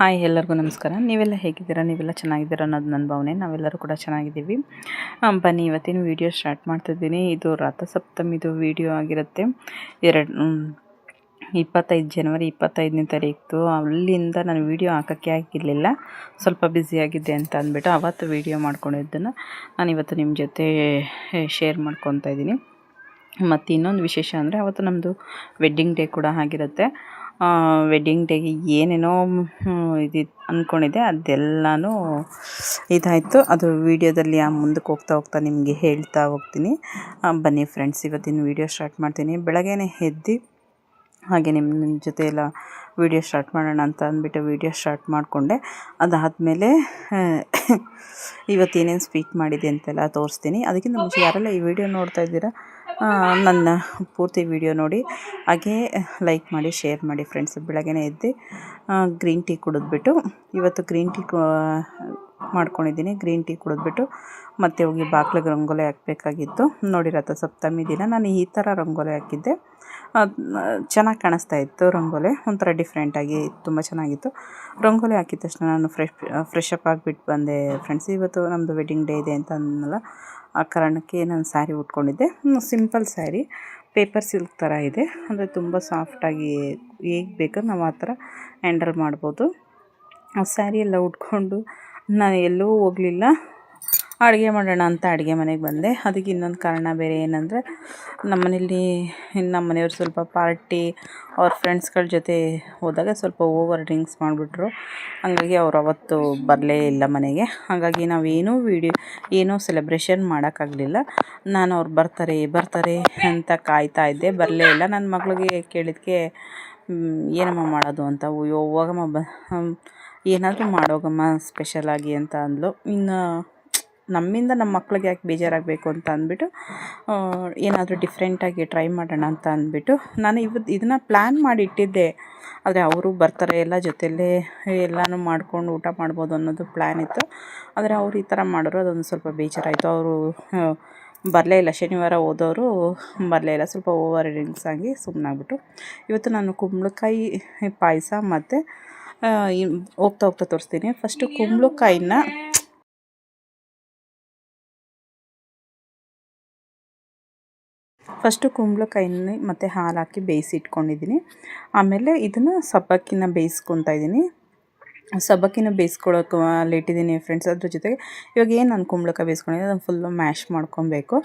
Hi, ಎಲ್ಲರಿಗೂ ನಮಸ್ಕಾರ. ನೀವೆಲ್ಲ ಹೇಗಿದ್ದೀರಾ? ನೀವೆಲ್ಲ ಚೆನ್ನಾಗಿದ್ದೀರಾ ಅನ್ನೋದು ನನ್ನ ಭಾವನೆ. ನಾವೆಲ್ಲರೂ ಕೂಡ ಚೆನ್ನಾಗಿದ್ದೀವಿ. ಬನ್ನಿ, ಇವತ್ತಿನ ವಿಡಿಯೋ ಸ್ಟಾರ್ಟ್ ಮಾಡ್ತಿದ್ದೀನಿ ಇದು ರಥಸಪ್ತಮಿದು ವಿಡಿಯೋ ಆಗಿರುತ್ತೆ. ಎರಡು ಇಪ್ಪತ್ತೈದು ಜನವರಿ ಇಪ್ಪತ್ತೈದನೇ ತಾರೀಕು. ಅಲ್ಲಿಂದ ನಾನು ವೀಡಿಯೋ ಹಾಕೋಕ್ಕೆ ಆಗಿರಲಿಲ್ಲ. ಸ್ವಲ್ಪ ಬ್ಯುಸಿಯಾಗಿದ್ದೆ ಅಂತ ಅಂದ್ಬಿಟ್ಟು ಅವತ್ತು ವಿಡಿಯೋ ಮಾಡ್ಕೊಂಡಿದ್ದನ್ನು ನಾನು ಇವತ್ತು ನಿಮ್ಮ ಜೊತೆ ಶೇರ್ ಮಾಡ್ಕೊತಾ ಇದ್ದೀನಿ. ಮತ್ತು ಇನ್ನೊಂದು ವಿಶೇಷ ಅಂದರೆ ಅವತ್ತು ನಮ್ಮದು ವೆಡ್ಡಿಂಗ್ ಡೇ ಕೂಡ ಆಗಿರುತ್ತೆ. ವೆಡ್ಡಿಂಗ್ ಡೇಗೆ ಏನೇನೋ ಇದು ಅಂದ್ಕೊಂಡಿದ್ದೆ ಅದೆಲ್ಲನೂ ಇದಾಯಿತು. ಅದು ವೀಡಿಯೋದಲ್ಲಿ ಆ ಮುಂದಕ್ಕೆ ಹೋಗ್ತಾ ಹೋಗ್ತಾ ನಿಮಗೆ ಹೇಳ್ತಾ ಹೋಗ್ತೀನಿ. ಬನ್ನಿ ಫ್ರೆಂಡ್ಸ್ ಇವತ್ತಿನ ವೀಡಿಯೋ ಸ್ಟಾರ್ಟ್ ಮಾಡ್ತೀನಿ. ಬೆಳಗ್ಗೆನೇ ಎದ್ದು, ಹಾಗೆ ನಿಮ್ಮ ನಿಮ್ಮ ಜೊತೆ ಎಲ್ಲ ವೀಡಿಯೋ ಸ್ಟಾರ್ಟ್ ಮಾಡೋಣ ಅಂತ ಅಂದ್ಬಿಟ್ಟು ವೀಡಿಯೋ ಸ್ಟಾರ್ಟ್ ಮಾಡಿಕೊಂಡೆ. ಅದಾದಮೇಲೆ ಇವತ್ತೇನೇನು ಸ್ವೀಟ್ ಮಾಡಿದೆ ಅಂತೆಲ್ಲ ತೋರಿಸ್ತೀನಿ. ಅದಕ್ಕಿಂತ ಮುಂಚೆ ಯಾರೆಲ್ಲ ಈ ವಿಡಿಯೋ ನೋಡ್ತಾ ಇದ್ದೀರಾ ನನ್ನ ಪೂರ್ತಿ ವಿಡಿಯೋ ನೋಡಿ. ಹಾಗೆ ಲೈಕ್ ಮಾಡಿ, ಶೇರ್ ಮಾಡಿ ಫ್ರೆಂಡ್ಸ್ ಬೆಳಗ್ಗೆ ಎದ್ದು ಗ್ರೀನ್ ಟೀ ಕುಡಿದ್ಬಿಟ್ಟು, ಇವತ್ತು ಗ್ರೀನ್ ಟೀ ಮಾಡ್ಕೊಂಡಿದ್ದೀನಿ. ಗ್ರೀನ್ ಟೀ ಕುಡಿದ್ಬಿಟ್ಟು, ಮತ್ತೆ ಹೋಗಿ ಬಾಗ್ಲಿಗೆ ರಂಗೋಲಿ ಹಾಕಬೇಕಾಗಿತ್ತು. ನೋಡಿ ರಥಸಪ್ತಮಿ ದಿನ, ನಾನು ಈ ಥರ ರಂಗೋಲಿ ಹಾಕಿದ್ದೆ. ಚೆನ್ನಾಗಿ ಕಾಣಿಸ್ತಾ ಇತ್ತು ರಂಗೋಲಿ, ಒಂಥರ ಡಿಫ್ರೆಂಟಾಗಿ ತುಂಬ ಚೆನ್ನಾಗಿತ್ತು. ರಂಗೋಲಿ ಹಾಕಿದ ತಕ್ಷಣ ನಾನು ಫ್ರೆಶ್ ಫ್ರೆಶ್ ಅಪ್ ಆಗಿಬಿಟ್ಟು ಬಂದೆ ಫ್ರೆಂಡ್ಸ್ ಇವತ್ತು ನಮ್ಮದು ವೆಡ್ಡಿಂಗ್ ಡೇ ಇದೆ ಅಂತ ಅಂದನಲ್ಲ ಆ ಕಾರಣಕ್ಕೆ ನಾನು ಸ್ಯಾರಿ ಉಟ್ಕೊಂಡಿದ್ದೆ. ಸಿಂಪಲ್ ಸ್ಯಾರಿ. ಪೇಪರ್ ಸಿಲ್ಕ್ ಥರ ಇದೆ. ಅಂದರೆ ತುಂಬ ಸಾಫ್ಟಾಗಿ ಹೇಗೆ ಬೇಕೋ ನಾವು ಆ ಥರ ಹ್ಯಾಂಡಲ್ ಮಾಡ್ಬೋದು. ಆ ಸ್ಯಾರಿ ಎಲ್ಲ ಉಟ್ಕೊಂಡು ನಾನು ಎಲ್ಲೂ ಹೋಗಲಿಲ್ಲ. ಅಡುಗೆ ಮಾಡೋಣ ಅಂತ ಅಡುಗೆ ಮನೆಗೆ ಬಂದೆ. ಅದಕ್ಕೆ ಇನ್ನೊಂದು ಕಾರಣ ಬೇರೆ ಏನಂದರೆ, ನಮ್ಮನೇಲಿ ನಮ್ಮ ಮನೆಯವ್ರು ಸ್ವಲ್ಪ ಪಾರ್ಟಿ, ಅವ್ರ ಫ್ರೆಂಡ್ಸ್ಗಳ ಜೊತೆ ಹೋದಾಗ ಸ್ವಲ್ಪ ಓವರ್ ಡ್ರಿಂಕ್ಸ್ ಮಾಡಿಬಿಟ್ರು. ಹಾಗಾಗಿ ಅವ್ರು ಅವತ್ತು ಬರಲೇ ಇಲ್ಲ ಮನೆಗೆ. ಹಾಗಾಗಿ ನಾವೇನೂ ವೀಡಿಯೋ, ಏನೂ ಸೆಲೆಬ್ರೇಷನ್ ಮಾಡೋಕ್ಕಾಗಲಿಲ್ಲ. ನಾನು ಅವ್ರು ಬರ್ತಾರೆ ಬರ್ತಾರೆ ಅಂತ ಕಾಯ್ತಾ ಇದ್ದೆ. ಬರಲೇ ಇಲ್ಲ. ನನ್ನ ಮಗಳಿಗೆ ಕೇಳಿದ್ಕೆ ಏನಮ್ಮ ಮಾಡೋದು? ಅಂತ ಹೋಗಮ್ಮ, ಬ ಏನಾದರೂ ಮಾಡೋಗಮ್ಮ ಸ್ಪೆಷಲಾಗಿ ಅಂತ ಅಂದ್ಲು. ಇನ್ನು ನಮ್ಮಿಂದ ನಮ್ಮ ಮಕ್ಳಿಗೆ ಯಾಕೆ ಬೇಜಾರಾಗಬೇಕು ಅಂತ ಅಂದ್ಬಿಟ್ಟು ಏನಾದರೂ ಡಿಫ್ರೆಂಟಾಗಿ ಟ್ರೈ ಮಾಡೋಣ ಅಂತ ಅಂದ್ಬಿಟ್ಟು ನಾನು ಇವತ್ತು ಇದನ್ನು ಪ್ಲ್ಯಾನ್ ಮಾಡಿ ಇಟ್ಟಿದ್ದೆ ಆದರೆ ಅವರು ಬರ್ತಾರೆ ಎಲ್ಲ ಜೊತೆಯಲ್ಲೇ ಎಲ್ಲನೂ ಮಾಡ್ಕೊಂಡು ಊಟ ಮಾಡ್ಬೋದು ಅನ್ನೋದು ಪ್ಲ್ಯಾನ್ ಇತ್ತು. ಆದರೆ ಅವರು ಈ ಥರ ಮಾಡಿದ್ರು ಅದೊಂದು ಸ್ವಲ್ಪ ಬೇಜಾರಾಯಿತು. ಅವರು ಬರಲೇ ಇಲ್ಲ. ಶನಿವಾರ ಹೋದವರು ಬರಲೇ ಇಲ್ಲ. ಸ್ವಲ್ಪ ಓವರ್ ಡ್ರಿಂಕ್ಸ್ ಆಗಿ ಸುಮ್ಮನಾಗ್ಬಿಟ್ಟು ಇವತ್ತು ನಾನು ಕುಂಬಳಕಾಯಿ ಪಾಯಸ ಮತ್ತು ಹೋಗ್ತಾ ಹೋಗ್ತಾ ತೋರಿಸ್ತೀನಿ. ಫಸ್ಟು ಕುಂಬಳಕಾಯಿನ ಫಸ್ಟು ಕುಂಬಳಕಾಯಿನ ಮತ್ತು ಹಾಲು ಹಾಕಿ ಬೇಯಿಸಿ ಇಟ್ಕೊಂಡಿದ್ದೀನಿ ಆಮೇಲೆ ಇದನ್ನು ಸಬ್ಬಕ್ಕಿನ ಬೇಯಿಸ್ಕೊತಾ ಇದ್ದೀನಿ. ಸಬ್ಬಕ್ಕಿನ ಬೇಯಿಸ್ಕೊಳ್ಳೋಕೆ ಲೇಟಿದ್ದೀನಿ ಫ್ರೆಂಡ್ಸ್ ಅದ್ರ ಜೊತೆಗೆ ಇವಾಗ ಏನು ನಾನು ಕುಂಬಳಕಾಯಿ ಬೇಯಿಸ್ಕೊಂಡಿದ್ದೀನಿ, ಅದನ್ನು ಫುಲ್ಲು ಮ್ಯಾಶ್ ಮಾಡ್ಕೊಬೇಕು.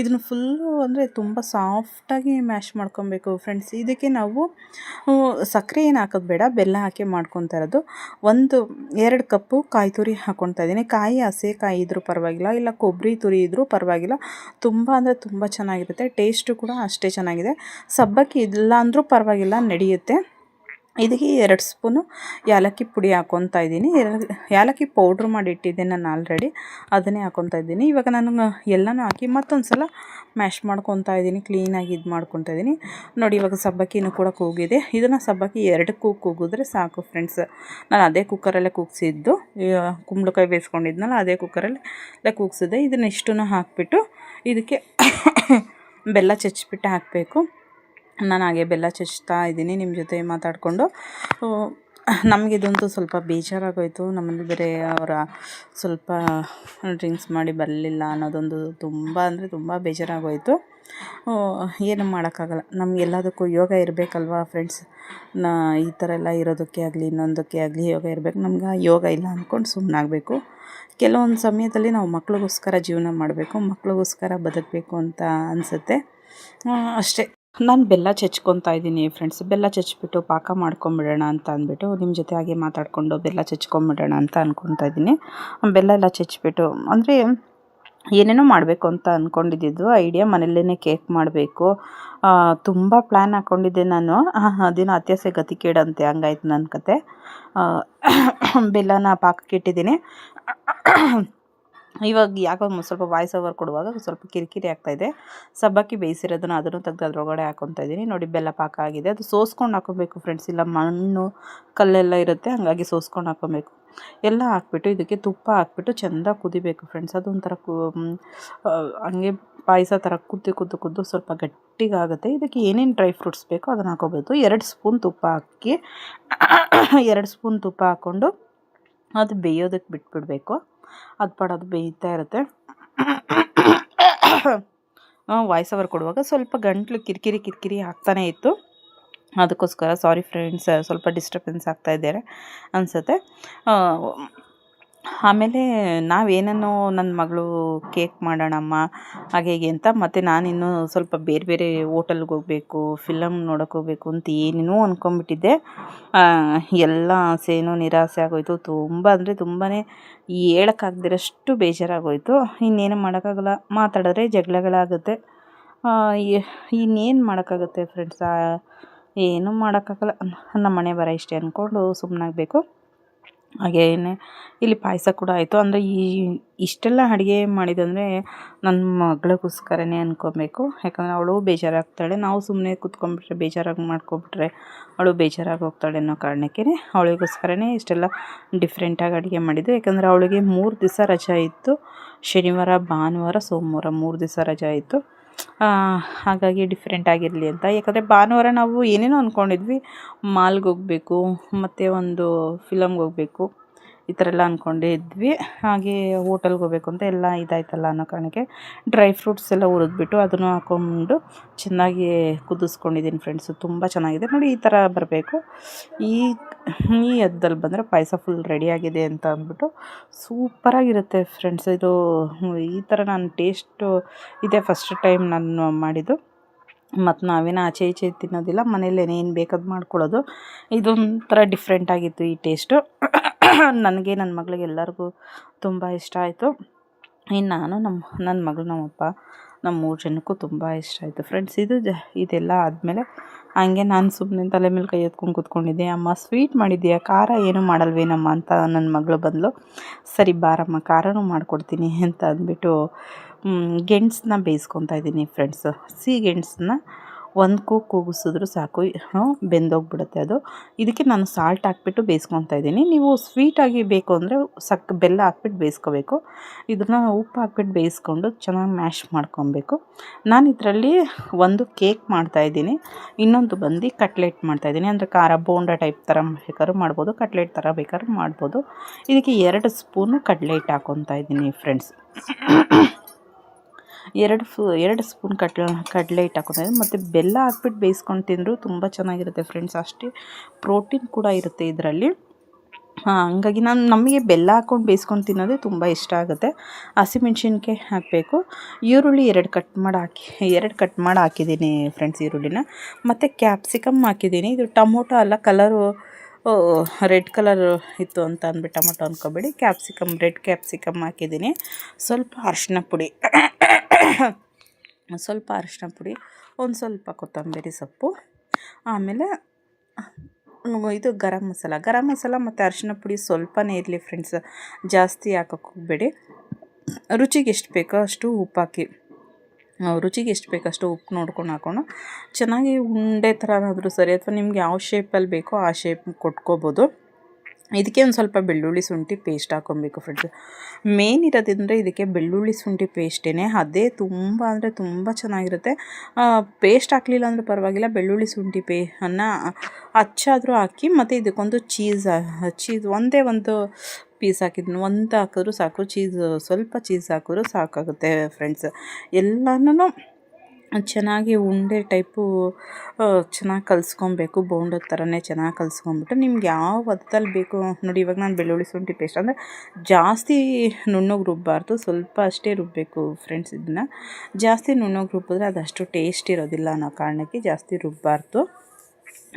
ಇದನ್ನು ಫುಲ್ಲು ಅಂದರೆ ತುಂಬ ಸಾಫ್ಟಾಗಿ ಮ್ಯಾಶ್ ಮಾಡ್ಕೊಬೇಕು ಫ್ರೆಂಡ್ಸ್ ಇದಕ್ಕೆ ನಾವು ಸಕ್ಕರೆ ಏನು ಹಾಕೋದು ಬೇಡ, ಬೆಲ್ಲ ಹಾಕಿ ಮಾಡ್ಕೊತಾ ಇರೋದು. ಒಂದು, ಎರಡು ಕಪ್ಪು ಕಾಯಿ ತುರಿ ಹಾಕ್ಕೊತಾ ಇದ್ದೀನಿ. ಕಾಯಿ ಹಸೆ, ಕಾಯಿ ಇದ್ರೂ ಪರವಾಗಿಲ್ಲ, ಇಲ್ಲ ಕೊಬ್ಬರಿ ತುರಿ ಇದ್ದರೂ ಪರವಾಗಿಲ್ಲ. ತುಂಬ ಅಂದರೆ ತುಂಬ ಚೆನ್ನಾಗಿರುತ್ತೆ. ಟೇಸ್ಟು ಕೂಡ ಅಷ್ಟೇ ಚೆನ್ನಾಗಿದೆ. ಸಬ್ಬಕ್ಕಿ ಇಲ್ಲ ಅಂದರೂ ಪರವಾಗಿಲ್ಲ, ನಡೆಯುತ್ತೆ. ಇದಕ್ಕೆ ಎರಡು ಸ್ಪೂನು ಏಲಕ್ಕಿ ಪುಡಿ ಹಾಕ್ಕೊತಾ ಇದ್ದೀನಿ. ಏಲಕ್ಕಿ ಪೌಡ್ರ್ ಮಾಡಿ ಇಟ್ಟಿದ್ದೆ ನಾನು ಆಲ್ರೆಡಿ. ಅದನ್ನೇ ಹಾಕ್ಕೊತಾ ಇದ್ದೀನಿ. ಇವಾಗ ನಾನು ಎಲ್ಲನೂ ಹಾಕಿ ಮತ್ತೊಂದು ಸಲ ಮ್ಯಾಶ್ ಮಾಡ್ಕೊತಾ ಇದ್ದೀನಿ. ಕ್ಲೀನಾಗಿ ಇದು ಮಾಡ್ಕೊತಾ ಇದ್ದೀನಿ. ನೋಡಿ, ಇವಾಗ ಸಬ್ಬಕ್ಕಿನೂ ಕೂಡ ಕೂಗಿದೆ. ಇದನ್ನು ಸಬ್ಬಕ್ಕಿ ಎರಡು ಕೂಗು ಕೂಗಿದ್ರೆ ಸಾಕು ಫ್ರೆಂಡ್ಸ್. ನಾನು ಅದೇ ಕುಕ್ಕರಲ್ಲೇ ಕೂಗಿಸಿದ್ದು. ಕುಂಬಳಕಾಯಿ ಬೇಯಿಸ್ಕೊಂಡಿದ್ನಲ್ಲ, ಅದೇ ಕುಕ್ಕರಲ್ಲೇ ಕೂಗಿಸಿದೆ ಇದನ್ನ ಇಷ್ಟನ್ನು ಹಾಕಿಬಿಟ್ಟು ಇದಕ್ಕೆ ಬೆಲ್ಲ ಚಚ್ಚಿಬಿಟ್ಟು ಹಾಕಬೇಕು. ನಾನು ಹಾಗೆ ಬೆಲ್ಲ ಚಚ್ತಾ ಇದ್ದೀನಿ ನಿಮ್ಮ ಜೊತೆ ಮಾತಾಡಿಕೊಂಡು. ನಮಗಿದಂತೂ ಸ್ವಲ್ಪ ಬೇಜಾರಾಗೋಯಿತು. ನಮ್ಮಲ್ಲಿ ಬೇರೆ ಅವರ ಸ್ವಲ್ಪ ಡ್ರಿಂಕ್ಸ್ ಮಾಡಿ ಬರಲಿಲ್ಲ ಅನ್ನೋದೊಂದು ತುಂಬ ಅಂದರೆ ತುಂಬ ಬೇಜಾರಾಗೋಯಿತು. ಏನು ಮಾಡೋಕ್ಕಾಗಲ್ಲ. ನಮಗೆಲ್ಲದಕ್ಕೂ ಯೋಗ ಇರಬೇಕಲ್ವಾ ಫ್ರೆಂಡ್ಸ್ ನಾ, ಈ ಥರ ಎಲ್ಲ ಇರೋದಕ್ಕೆ ಆಗಲಿ, ಇನ್ನೊಂದಕ್ಕೆ ಆಗಲಿ ಯೋಗ ಇರಬೇಕು. ನಮ್ಗೆ ಆ ಯೋಗ ಇಲ್ಲ ಅಂದ್ಕೊಂಡು ಸುಮ್ಮನಾಗಬೇಕು ಕೆಲವೊಂದು ಸಮಯದಲ್ಲಿ ನಾವು ಮಕ್ಳಿಗೋಸ್ಕರ ಜೀವನ ಮಾಡಬೇಕು, ಮಕ್ಳಿಗೋಸ್ಕರ ಬದುಕಬೇಕು ಅಂತ ಅನಿಸುತ್ತೆ. ಅಷ್ಟೇ. ನಾನು ಬೆಲ್ಲ ಚಚ್ಕೊತಾ ಇದ್ದೀನಿ ಫ್ರೆಂಡ್ಸ್ ಬೆಲ್ಲ ಚಚ್ಬಿಟ್ಟು ಪಾಕ ಮಾಡ್ಕೊಂಬಿಡೋಣ ಅಂತ ಅಂದ್ಬಿಟ್ಟು ನಿಮ್ಮ ಜೊತೆ ಹಾಗೆ ಮಾತಾಡಿಕೊಂಡು ಬೆಲ್ಲ ಚಚ್ಕೊಂಬಿಡೋಣ ಅಂತ ಅಂದ್ಕೊತಾ ಇದ್ದೀನಿ. ಬೆಲ್ಲ ಎಲ್ಲ ಚಚ್ಬಿಟ್ಟು, ಅಂದರೆ ಏನೇನೋ ಮಾಡಬೇಕು ಅಂತ ಅಂದ್ಕೊಂಡಿದ್ದು ಐಡಿಯಾ ಮನೆಯಲ್ಲೇ ಕೇಕ್ ಮಾಡಬೇಕು. ತುಂಬ ಪ್ಲ್ಯಾನ್ ಹಾಕ್ಕೊಂಡಿದ್ದೆ ನಾನು. ಅದಿನ ಅತ್ಯಾಸೆ ಗತಿ ಕೇಡಂತೆ, ಹಂಗಾಯ್ತು ನನ್ನ ಕತೆ. ಬೆಲ್ಲನ ಪಾಕಕ್ಕೆ ಇಟ್ಟಿದ್ದೀನಿ. ಇವಾಗ ಯಾಕೋ ಸ್ವಲ್ಪ ವಾಯ್ಸ್ ಓವರ್ ಕೊಡುವಾಗ ಸ್ವಲ್ಪ ಕಿರಿಕಿರಿ ಆಗ್ತಾಯಿದೆ ಸಬ್ಬಕ್ಕಿ ಬೇಯಿಸಿರೋದನ್ನು ಅದನ್ನು ತೆಗೆದು ಅದರೊಳಗಡೆ ಹಾಕೊತ ಇದ್ದೀನಿ. ನೋಡಿ ಬೆಲ್ಲ ಪಾಕ ಆಗಿದೆ. ಅದು ಸೋಸ್ಕೊಂಡು ಹಾಕೋಬೇಕು ಫ್ರೆಂಡ್ಸ್ ಇಲ್ಲ ಮಣ್ಣು ಕಲ್ಲೆಲ್ಲ ಇರುತ್ತೆ ಹಾಗಾಗಿ ಸೋಸ್ಕೊಂಡು ಹಾಕೋಬೇಕು. ಎಲ್ಲ ಹಾಕ್ಬಿಟ್ಟು ಇದಕ್ಕೆ ತುಪ್ಪ ಹಾಕ್ಬಿಟ್ಟು ಚೆಂದ ಕುದಿಬೇಕು ಫ್ರೆಂಡ್ಸ್ ಮ್, ಆ, ಹಂಗೆ ಪಾಯಸ ಥರ ಕುದ್ದು ಕುದ್ದು ಕುದ್ದು ಸ್ವಲ್ಪ ಗಟ್ಟಿಗಾಗುತ್ತೆ ಇದಕ್ಕೆ ಏನೇನು ಡ್ರೈ ಫ್ರೂಟ್ಸ್ ಬೇಕೋ ಅದನ್ನು ಹಾಕೋಬೋದು. ಎರಡು ಸ್ಪೂನ್ ತುಪ್ಪ ಹಾಕಿ ಎರಡು ಸ್ಪೂನ್ ತುಪ್ಪ ಹಾಕ್ಕೊಂಡು ಅದು ಬೇಯೋದಕ್ಕೆ ಬಿಟ್ಬಿಡಬೇಕು. ಅದು ಪಾಡು ಅದು ಬೇಯ್ತಾ ಇರುತ್ತೆ. ವಾಯ್ಸ್ ಓವರ್ ಕೊಡುವಾಗ ಸ್ವಲ್ಪ ಗಂಟ್ಲು ಕಿರಿಕಿರಿ ಕಿರಿಕಿರಿ ಆಗ್ತಾನೇ ಇತ್ತು. ಅದಕ್ಕೋಸ್ಕರ ಸಾರಿ ಫ್ರೆಂಡ್ಸ್ ಸ್ವಲ್ಪ ಡಿಸ್ಟರ್ಬೆನ್ಸ್ ಆಗ್ತಾ ಇದ್ದಾರೆ ಅನಿಸುತ್ತೆ. ಆಮೇಲೆ ನಾವೇನನ್ನೋ ನನ್ನ ಮಗಳು ಕೇಕ್ ಮಾಡೋಣಮ್ಮ ಹಾಗೆ ಹೀಗೆ ಅಂತ ಮತ್ತು ನಾನಿನ್ನೂ ಸ್ವಲ್ಪ ಬೇರೆ ಬೇರೆ ಓಟೆಲ್ಗೆ ಹೋಗಬೇಕು ಫಿಲಮ್ ನೋಡೋಕೆ ಹೋಗಬೇಕು ಅಂತ ಏನೇನೋ ಅಂದ್ಕೊಂಬಿಟ್ಟಿದ್ದೆ ಎಲ್ಲ ಆಸೆನೂ ನಿರಾಸೆ ಆಗೋಯ್ತು. ತುಂಬ ಅಂದರೆ ತುಂಬಾ ಹೇಳೋಕ್ಕಾಗ್ದಿರಷ್ಟು ಬೇಜಾರಾಗೋಯ್ತು. ಇನ್ನೇನು ಮಾಡೋಕ್ಕಾಗಲ್ಲ. ಮಾತಾಡಿದ್ರೆ ಜಗಳಗಳಾಗುತ್ತೆ. ಇನ್ನೇನು ಮಾಡೋಕ್ಕಾಗುತ್ತೆ ಫ್ರೆಂಡ್ಸ್ ಏನೂ ಮಾಡೋಕ್ಕಾಗಲ್ಲ. ನಮ್ಮ ಮನೆ ಬರ ಇಷ್ಟೇ ಅಂದ್ಕೊಂಡು ಸುಮ್ಮನಾಗಬೇಕು ಹಾಗೇನೆ ಇಲ್ಲಿ ಪಾಯಸ ಕೂಡ ಆಯಿತು. ಅಂದರೆ ಈ ಇಷ್ಟೆಲ್ಲ ಅಡುಗೆ ಮಾಡಿದಂದರೆ ನನ್ನ ಮಗಳಿಗೋಸ್ಕರನೇ ಅನ್ಕೋಬೇಕು. ಯಾಕಂದರೆ ಅವಳು ಬೇಜಾರಾಗ್ತಾಳೆ. ನಾವು ಸುಮ್ಮನೆ ಕೂತ್ಕೊಂಡ್ಬಿಟ್ರೆ ಬೇಜಾರಾಗಿ ಮಾಡ್ಕೊಬಿಟ್ರೆ ಅವಳು ಬೇಜಾರಾಗಿ ಹೋಗ್ತಾಳೆ ಅನ್ನೋ ಕಾರಣಕ್ಕೆ ಅವಳಿಗೋಸ್ಕರನೇ ಇಷ್ಟೆಲ್ಲ ಡಿಫ್ರೆಂಟಾಗಿ ಅಡುಗೆ ಮಾಡಿದ್ದು. ಯಾಕಂದರೆ ಅವಳಿಗೆ ಮೂರು ದಿವಸ ರಜಾ ಇತ್ತು. ಶನಿವಾರ, ಭಾನುವಾರ, ಸೋಮವಾರ ಮೂರು ದಿವಸ ರಜಾ ಇತ್ತು. ಹಾಗಾಗಿ ಡಿಫ್ರೆಂಟ್ ಆಗಿರಲಿ ಅಂತ. ಯಾಕಂದರೆ ಭಾನುವಾರ ನಾವು ಏನೇನೋ ಅಂದ್ಕೊಂಡಿದ್ವಿ ಮಾಲ್ಗೆ ಹೋಗಬೇಕು, ಮತ್ತು ಒಂದು ಫಿಲಮ್ಗೆ ಹೋಗಬೇಕು. ಈ ಥರ ಎಲ್ಲ ಅಂದ್ಕೊಂಡಿದ್ವಿ ಹಾಗೆ ಹೋಟೆಲ್ಗೆ ಹೋಗ್ಬೇಕು ಅಂತ ಎಲ್ಲ ಇದಾಯ್ತಲ್ಲ ಅನ್ನೋ ಕಾರಣಕ್ಕೆ ಡ್ರೈ ಫ್ರೂಟ್ಸ್ ಎಲ್ಲ ಹುರಿದ್ಬಿಟ್ಟು ಅದನ್ನು ಹಾಕ್ಕೊಂಡು ಚೆನ್ನಾಗಿ ಕುದಿಸ್ಕೊಂಡಿದ್ದೀನಿ ಫ್ರೆಂಡ್ಸು ತುಂಬ ಚೆನ್ನಾಗಿದೆ. ನೋಡಿ ಈ ಥರ ಬರಬೇಕು. ಈ ಈ ಹದ್ದಲ್ಲಿ ಬಂದರೆ ಪಾಯಸ ಫುಲ್ ರೆಡಿಯಾಗಿದೆ ಅಂತ ಅಂದ್ಬಿಟ್ಟು ಸೂಪರಾಗಿರುತ್ತೆ ಫ್ರೆಂಡ್ಸ್ ಇದು, ಈ ಥರ ನಾನು ಟೇಸ್ಟು ಇದೇ ಫಸ್ಟ್ ಟೈಮ್ ನಾನು ಮಾಡಿದ್ದು. ಮತ್ತು ನಾವೇನು ಆಚೆ ಈಚೆ ತಿನ್ನೋದಿಲ್ಲ. ಮನೇಲಿ ಏನು ಬೇಕಾದ್ ಮಾಡ್ಕೊಳ್ಳೋದು. ಇದೊಂಥರ ಡಿಫ್ರೆಂಟ್ ಆಗಿತ್ತು ಈ ಟೇಸ್ಟು ನನಗೆ ನನ್ನ ಮಗಳಿಗೆ ಎಲ್ಲರಿಗೂ ತುಂಬ ಇಷ್ಟ ಆಯಿತು. ಇನ್ನು ನಾನು ನಮ್ಮ, ನನ್ನ ಮಗಳು ನಮ್ಮಪ್ಪ ನಮ್ಮ ಮೂರು ಜನಕ್ಕೂ ತುಂಬ ಇಷ್ಟ ಆಯಿತು. ಫ್ರೆಂಡ್ಸ್ ಇದು ಜ, ಇದೆಲ್ಲ ಆದಮೇಲೆ ಹಂಗೆ ನಾನು ಸುಮ್ಮನೆ ತಲೆ ಮೇಲೆ ಕೈ ಎತ್ಕೊಂಡು ಕೂತ್ಕೊಂಡಿದ್ದೆ. ಅಮ್ಮ ಸ್ವೀಟ್ ಮಾಡಿದ್ದೀಯಾ? ಖಾರ ಏನೂ ಮಾಡಲ್ವೇನಮ್ಮ? ಅಂತ ನನ್ನ ಮಗಳು ಬಂದಳು ಸರಿ ಬಾರಮ್ಮ, ಖಾರನೂ ಮಾಡಿಕೊಡ್ತೀನಿ ಅಂತ ಅಂದ್ಬಿಟ್ಟು ಗೆಣಸನ್ನ ಬೇಯಿಸ್ಕೊತಾ ಇದ್ದೀನಿ ಫ್ರೆಂಡ್ಸು ಸಿಹಿ ಗೆಣಸನ್ನ ಒಂದು ಕೂ ಕೂಗಿಸಿದ್ರು ಸಾಕು. ಬೆಂದೋಗ್ಬಿಡುತ್ತೆ ಅದು. ಇದಕ್ಕೆ ನಾನು ಸಾಲ್ಟ್ ಹಾಕ್ಬಿಟ್ಟು ಬೇಯಿಸ್ಕೊತಾ ಇದ್ದೀನಿ. ನೀವು ಸ್ವೀಟಾಗಿ ಬೇಕು ಅಂದರೆ ಸಕ್, ಬೆಲ್ಲ ಹಾಕ್ಬಿಟ್ಟು ಬೇಯಿಸ್ಕೋಬೇಕು. ಇದನ್ನು ಉಪ್ಪು ಹಾಕ್ಬಿಟ್ಟು ಬೇಯಿಸ್ಕೊಂಡು ಚೆನ್ನಾಗಿ ಮ್ಯಾಶ್ ಮಾಡ್ಕೊಬೇಕು ನಾನು ಇದರಲ್ಲಿ ಒಂದು ಕೇಕ್ ಮಾಡ್ತಾ ಇದ್ದೀನಿ. ಇನ್ನೊಂದು ಬಂದು ಕಟ್ಲೆಟ್ ಮಾಡ್ತಾಯಿದ್ದೀನಿ ಅಂದರೆ ಖಾರ ಬೋಂಡ ಟೈಪ್ ಥರ ಬೇಕಾದ್ರೂ ಮಾಡ್ಬೋದು ಕಟ್ಲೆಟ್ ಥರ ಬೇಕಾದ್ರೂ ಮಾಡ್ಬೋದು. ಇದಕ್ಕೆ ಎರಡು ಸ್ಪೂನು ಕಡಲೆ ಹಿಟ್ಟು ಹಾಕ್ಕೊತಾ ಇದ್ದೀನಿ ಫ್ರೆಂಡ್ಸ್ ಎರಡು ಫು, ಎರಡು ಸ್ಪೂನ್ ಕಟ್ ಕಡಲೆ ಹಿಟ್ಟು ಇದ್ದೀನಿ ಮತ್ತು ಬೆಲ್ಲ ಹಾಕ್ಬಿಟ್ಟು ಬೇಯಿಸ್ಕೊಂಡು ತಿಂದರೂ ತುಂಬ ಚೆನ್ನಾಗಿರುತ್ತೆ ಫ್ರೆಂಡ್ಸ್. ಅಷ್ಟೇ ಪ್ರೋಟೀನ್ ಕೂಡ ಇರುತ್ತೆ ಇದರಲ್ಲಿ. ಹಂಗಾಗಿ ನಾನು ನಮಗೆ ಬೆಲ್ಲ ಹಾಕ್ಕೊಂಡು ಬೇಯಿಸ್ಕೊಂಡು ತಿನ್ನೋದೇ ತುಂಬ ಇಷ್ಟ ಆಗುತ್ತೆ. ಹಸಿಮೆಣ್ಸಿನ್ಕಾಯಿ ಹಾಕಬೇಕು. ಈರುಳ್ಳಿ ಎರಡು ಕಟ್ ಮಾಡಿ ಹಾಕಿ, ಎರಡು ಕಟ್ ಮಾಡಿ ಹಾಕಿದ್ದೀನಿ ಫ್ರೆಂಡ್ಸ್ ಈರುಳ್ಳಿನ. ಮತ್ತು ಕ್ಯಾಪ್ಸಿಕಮ್ ಹಾಕಿದ್ದೀನಿ. ಇದು ಟೊಮೊಟೊ ಅಲ್ಲ, ಕಲರು ರೆಡ್ ಕಲರ್ ಇತ್ತು ಅಂತ ಅಂದ್ಬಿಟ್ಟು ಟೊಮೊಟೊ ಅಂದ್ಕೊಬೇಡಿ ಕ್ಯಾಪ್ಸಿಕಮ್, ರೆಡ್ ಕ್ಯಾಪ್ಸಿಕಮ್ ಹಾಕಿದ್ದೀನಿ. ಸ್ವಲ್ಪ ಅರಿಶಿನ ಪುಡಿ. ಸ್ವಲ್ಪ ಅರಿಶಿನ ಪುಡಿ, ಒಂದು ಸ್ವಲ್ಪ ಕೊತ್ತಂಬರಿ ಸೊಪ್ಪು, ಆಮೇಲೆ ಇದು ಗರಂ ಮಸಾಲ. ಗರಂ ಮಸಾಲ ಮತ್ತು ಅರಿಶಿನ ಪುಡಿ ಸ್ವಲ್ಪನೇ ಇರಲಿ ಫ್ರೆಂಡ್ಸ್ ಜಾಸ್ತಿ ಹಾಕೋಕ್ಕೆ ಹೋಗಬೇಡಿ. ರುಚಿಗೆ ಎಷ್ಟು ಬೇಕೋ ಅಷ್ಟು ಉಪ್ಪು ಹಾಕಿ. ರುಚಿಗೆ ಎಷ್ಟು ಅಷ್ಟು ಉಪ್ಪು ನೋಡ್ಕೊಂಡು ಹಾಕೋಣ. ಚೆನ್ನಾಗಿ ಉಂಡೆ ಥರನಾದರೂ ಸರಿ, ಅಥವಾ ನಿಮ್ಗೆ ಯಾವ ಶೇಪಲ್ಲಿ ಬೇಕೋ ಆ ಶೇಪ್ ಕೊಟ್ಕೋಬೋದು. ಇದಕ್ಕೆ ಒಂದು ಸ್ವಲ್ಪ ಬೆಳ್ಳುಳ್ಳಿ ಶುಂಠಿ ಪೇಸ್ಟ್ ಹಾಕ್ಕೊಬೇಕು ಫ್ರೆಂಡ್ಸ್ ಮೇನ್ ಇರೋದಂದರೆ ಇದಕ್ಕೆ ಬೆಳ್ಳುಳ್ಳಿ ಶುಂಠಿ ಪೇಸ್ಟೇ ಅದೇ ತುಂಬ ಅಂದರೆ ತುಂಬ ಚೆನ್ನಾಗಿರುತ್ತೆ. ಪೇಸ್ಟ್ ಹಾಕಲಿಲ್ಲ ಅಂದರೆ ಪರವಾಗಿಲ್ಲ, ಬೆಳ್ಳುಳ್ಳಿ ಶುಂಠಿ ಪೇ, ಅನ್ನ ಹಚ್ಚಾದರೂ ಹಾಕಿ ಮತ್ತು ಇದಕ್ಕೊಂದು ಚೀಸ್ ಚೀಸ್ ಒಂದೇ ಒಂದು ಪೀಸ್ ಹಾಕಿದ್ನು, ಒಂದು ಹಾಕಿದ್ರು ಸಾಕು ಚೀಸ್ ಸ್ವಲ್ಪ ಚೀಸ್ ಹಾಕಿದ್ರು ಸಾಕಾಗುತ್ತೆ ಫ್ರೆಂಡ್ಸ್ ಎಲ್ಲನೂ ಚೆನ್ನಾಗಿ ಉಂಡೆ ಟೈಪು ಚೆನ್ನಾಗಿ ಕಲಸ್ಕೊಬೇಕು ಬೋಂಡದ ಥರನೇ ಚೆನ್ನಾಗಿ ಕಲಸ್ಕೊಂಬಿಟ್ಟು ನಿಮ್ಗೆ ಯಾವ ಒತ್ತಲ್ಲಿ ಬೇಕು, ನೋಡಿ ಇವಾಗ ನಾನು ಬೆಳ್ಳುಳ್ಳಿ ಶುಂಠಿ ಪೇಸ್ಟ್ ಅಂದರೆ ಜಾಸ್ತಿ ನುಣ್ಣಗೆ ರುಬ್ಬಾರ್ದು, ಸ್ವಲ್ಪ ಅಷ್ಟೇ ರುಬ್ಬಬೇಕು ಫ್ರೆಂಡ್ಸ್ ಇದನ್ನು. ಜಾಸ್ತಿ ನುಣ್ಣಗೆ ರುಬ್ಬಿದ್ರೆ ಅದಷ್ಟು ಟೇಸ್ಟ್ ಇರೋದಿಲ್ಲ ಅನ್ನೋ ಕಾರಣಕ್ಕೆ ಜಾಸ್ತಿ ರುಬ್ಬಾರ್ದು.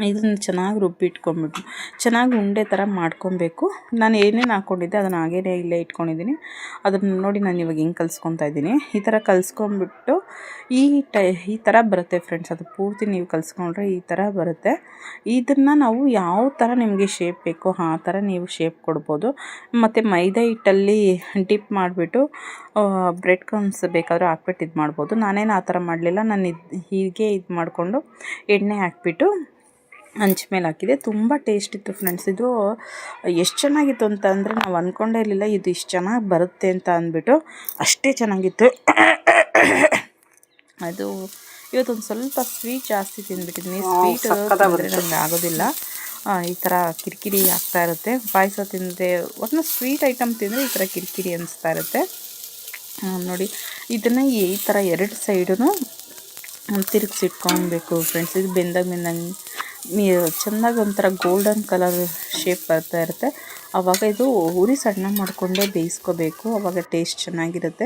ಇದನ್ನು ಚೆನ್ನಾಗಿ ರುಬ್ಬಿಟ್ಕೊಂಬಿಟ್ಟು, ಚೆನ್ನಾಗಿ ಉಂಡೆ ಥರ ಮಾಡ್ಕೊಬೇಕು. ನಾನು ಏನೇನು ಹಾಕ್ಕೊಂಡಿದ್ದೆ ಅದನ್ನು ಹಾಗೇ ಇಲ್ಲೇ ಇಟ್ಕೊಂಡಿದ್ದೀನಿ. ಅದನ್ನು ನೋಡಿ ನಾನು ಇವಾಗ ಹೆಂಗೆ ಕಲಿಸ್ಕೊತಾ ಇದ್ದೀನಿ. ಈ ಥರ ಕಲಿಸ್ಕೊಂಬಿಟ್ಟು, ಈ ಟೈ, ಈ ಥರ ಬರುತ್ತೆ ಫ್ರೆಂಡ್ಸ್, ಅದು ಪೂರ್ತಿ ನೀವು ಕಲಿಸ್ಕೊಂಡ್ರೆ ಈ ಥರ ಬರುತ್ತೆ. ಇದನ್ನು ನಾವು ಯಾವ ಥರ ನಿಮಗೆ ಶೇಪ್ ಬೇಕೋ ಆ ಥರ ನೀವು ಶೇಪ್ ಕೊಡ್ಬೋದು. ಮತ್ತು ಮೈದಾ ಹಿಟ್ಟಲ್ಲಿ ಡಿಪ್ ಮಾಡಿಬಿಟ್ಟು ಬ್ರೆಡ್ ಕ್ರಮ್ಸ್ ಬೇಕಾದರೂ ಹಾಕ್ಬಿಟ್ಟು ಇದು ಮಾಡ್ಬೋದು ನಾನೇನು ಆ ಥರ ಮಾಡಲಿಲ್ಲ. ನಾನು ಇದು ಹೀಗೆ ಇದು ಮಾಡಿಕೊಂಡು ಎಣ್ಣೆ ಹಾಕ್ಬಿಟ್ಟು ಹಂಚ್ ಮೇಲೆ ಹಾಕಿದೆ. ತುಂಬ ಟೇಸ್ಟ್ ಇತ್ತು ಫ್ರೆಂಡ್ಸ್ ಇದು ಎಷ್ಟು ಚೆನ್ನಾಗಿತ್ತು ಅಂತ ಅಂದರೆ ನಾವು ಅಂದ್ಕೊಂಡೇ ಇರಲಿಲ್ಲ ಇದು ಇಷ್ಟು ಚೆನ್ನಾಗಿ ಬರುತ್ತೆ ಅಂತ ಅಂದ್ಬಿಟ್ಟು ಅಷ್ಟೇ ಚೆನ್ನಾಗಿತ್ತು. ಅದು ಇವತ್ತೊಂದು ಸ್ವಲ್ಪ ಸ್ವೀಟ್ ಜಾಸ್ತಿ ತಿಂದ್ಬಿಟ್ಟಿದ್ದೀನಿ ಸ್ವೀಟ್ ಅಂದರೆ ನನಗೆ ಆಗೋದಿಲ್ಲ. ಈ ಥರ ಕಿರಿಕಿರಿ ಆಗ್ತಾ ಇರುತ್ತೆ. ಪಾಯಸ ತಿಂದರೆ ಒಟ್ಟು ಸ್ವೀಟ್ ಐಟಮ್ ತಿಂದರೆ ಈ ಥರ ಕಿರಿಕಿರಿ ಅನಿಸ್ತಾ ಇರುತ್ತೆ. ನೋಡಿ ಇದನ್ನು ಈ ಥರ ಎರಡು ಸೈಡೂ ತಿರುಗಿಸಿಟ್ಕೊಳ್ಬೇಕು ಫ್ರೆಂಡ್ಸ್ ಇದು ಬೆಂದಾಗ ಬೆಂದಂಗೆ ಚೆಂದಾಗಿ ಒಂಥರ ಗೋಲ್ಡನ್ ಕಲರ್ ಶೇಪ್ ಬರ್ತಾ ಇರುತ್ತೆ. ಆವಾಗ ಇದು ಉರಿ ಸಣ್ಣ ಮಾಡಿಕೊಂಡೇ ಬೇಯಿಸ್ಕೋಬೇಕು. ಆವಾಗ ಟೇಸ್ಟ್ ಚೆನ್ನಾಗಿರುತ್ತೆ.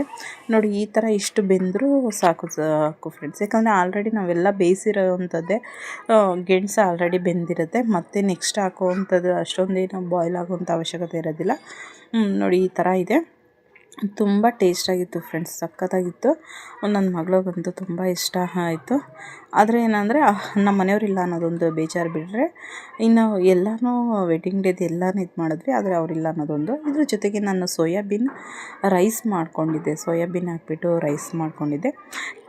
ನೋಡಿ, ಈ ಥರ ಇಷ್ಟು ಬೆಂದರೂ ಸಾಕು ಸಾಕು ಫ್ರೆಂಡ್ಸ್ ಯಾಕಂದರೆ ಆಲ್ರೆಡಿ ನಾವೆಲ್ಲ ಬೇಯಿಸಿರೋವಂಥದ್ದೇ ಗೆಣಸು ಆಲ್ರೆಡಿ ಬೆಂದಿರುತ್ತೆ. ಮತ್ತು ನೆಕ್ಸ್ಟ್ ಹಾಕೋವಂಥದ್ದು ಅಷ್ಟೊಂದೇನು ಬಾಯ್ಲ್ ಆಗೋವಂಥ ಅವಶ್ಯಕತೆ ಇರೋದಿಲ್ಲ. ನೋಡಿ, ಈ ಥರ ಇದೆ. ತುಂಬ ಟೇಸ್ಟಾಗಿತ್ತು ಫ್ರೆಂಡ್ಸ್, ಸಖತ್ತಾಗಿತ್ತು. ನನ್ನ ಮಗಳಿಗಂತೂ ತುಂಬ ಇಷ್ಟ ಆಯಿತು. ಆದರೆ ಏನಂದರೆ ನಮ್ಮ ಮನೆಯವರಿಲ್ಲ ಅನ್ನೋದೊಂದು ಬೇಜಾರು ಬಿಟ್ಟರೆ ಇನ್ನು ಎಲ್ಲನೂ ವೆಡ್ಡಿಂಗ್ ಡೇದು ಎಲ್ಲನೂ ಇದು ಮಾಡಿದ್ವಿ, ಆದರೆ ಅವರಿಲ್ಲ ಅನ್ನೋದೊಂದು. ಇದ್ರ ಜೊತೆಗೆ ನಾನು ಸೋಯಾಬೀನ್ ರೈಸ್ ಮಾಡ್ಕೊಂಡಿದ್ದೆ. ಸೋಯಾಬೀನ್ ಹಾಕ್ಬಿಟ್ಟು ರೈಸ್ ಮಾಡ್ಕೊಂಡಿದ್ದೆ.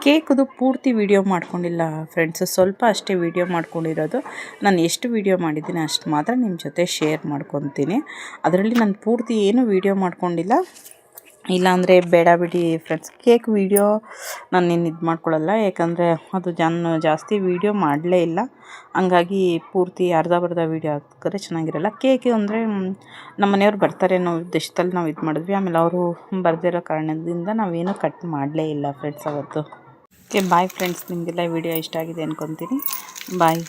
ಕೇಕ್ದು ಪೂರ್ತಿ ವೀಡಿಯೋ ಮಾಡ್ಕೊಂಡಿಲ್ಲ ಫ್ರೆಂಡ್ಸ್, ಸ್ವಲ್ಪ ಅಷ್ಟೇ ವೀಡಿಯೋ ಮಾಡ್ಕೊಂಡಿರೋದು. ನಾನು ಎಷ್ಟು ವೀಡಿಯೋ ಮಾಡಿದ್ದೀನಿ ಅಷ್ಟು ಮಾತ್ರ ನಿಮ್ಮ ಜೊತೆ ಶೇರ್ ಮಾಡ್ಕೊತೀನಿ. ಅದರಲ್ಲಿ ನಾನು ಪೂರ್ತಿ ಏನು ವೀಡಿಯೋ ಮಾಡ್ಕೊಂಡಿಲ್ಲ ಇಲ್ಲಾಂದರೆ ಬೇಡ ಬಿಡಿ ಫ್ರೆಂಡ್ಸ್ ಕೇಕ್ ವೀಡಿಯೋ ನಾನು ಏನು ಇದು ಮಾಡ್ಕೊಳ್ಳಲ್ಲ ಯಾಕಂದರೆ ಅದು ಜನ ಜಾಸ್ತಿ ವೀಡಿಯೋ ಮಾಡಲೇ ಇಲ್ಲ. ಹಂಗಾಗಿ ಪೂರ್ತಿ ಅರ್ಧ ಬರ್ಧ ವೀಡಿಯೋ ಹಾಕಿದ್ರೆ ಚೆನ್ನಾಗಿರಲ್ಲ. ಕೇಕ್ ಅಂದರೆ ನಮ್ಮ ಮನೆಯವ್ರು ಬರ್ತಾರೆ ಅನ್ನೋ ಉದ್ದೇಶದಲ್ಲಿ ನಾವು ಇದು ಮಾಡಿದ್ವಿ. ಆಮೇಲೆ ಅವರು ಬರ್ದಿರೋ ಕಾರಣದಿಂದ ನಾವೇನು ಕಟ್ ಮಾಡಲೇ ಇಲ್ಲ ಫ್ರೆಂಡ್ಸ್ ಅವತ್ತು. ಓಕೆ ಬಾಯ್ ಫ್ರೆಂಡ್ಸ್ ನಿಮಗೆಲ್ಲ ವಿಡಿಯೋ ಇಷ್ಟ ಆಗಿದೆ ಅನ್ಕೊತೀನಿ. ಬಾಯ್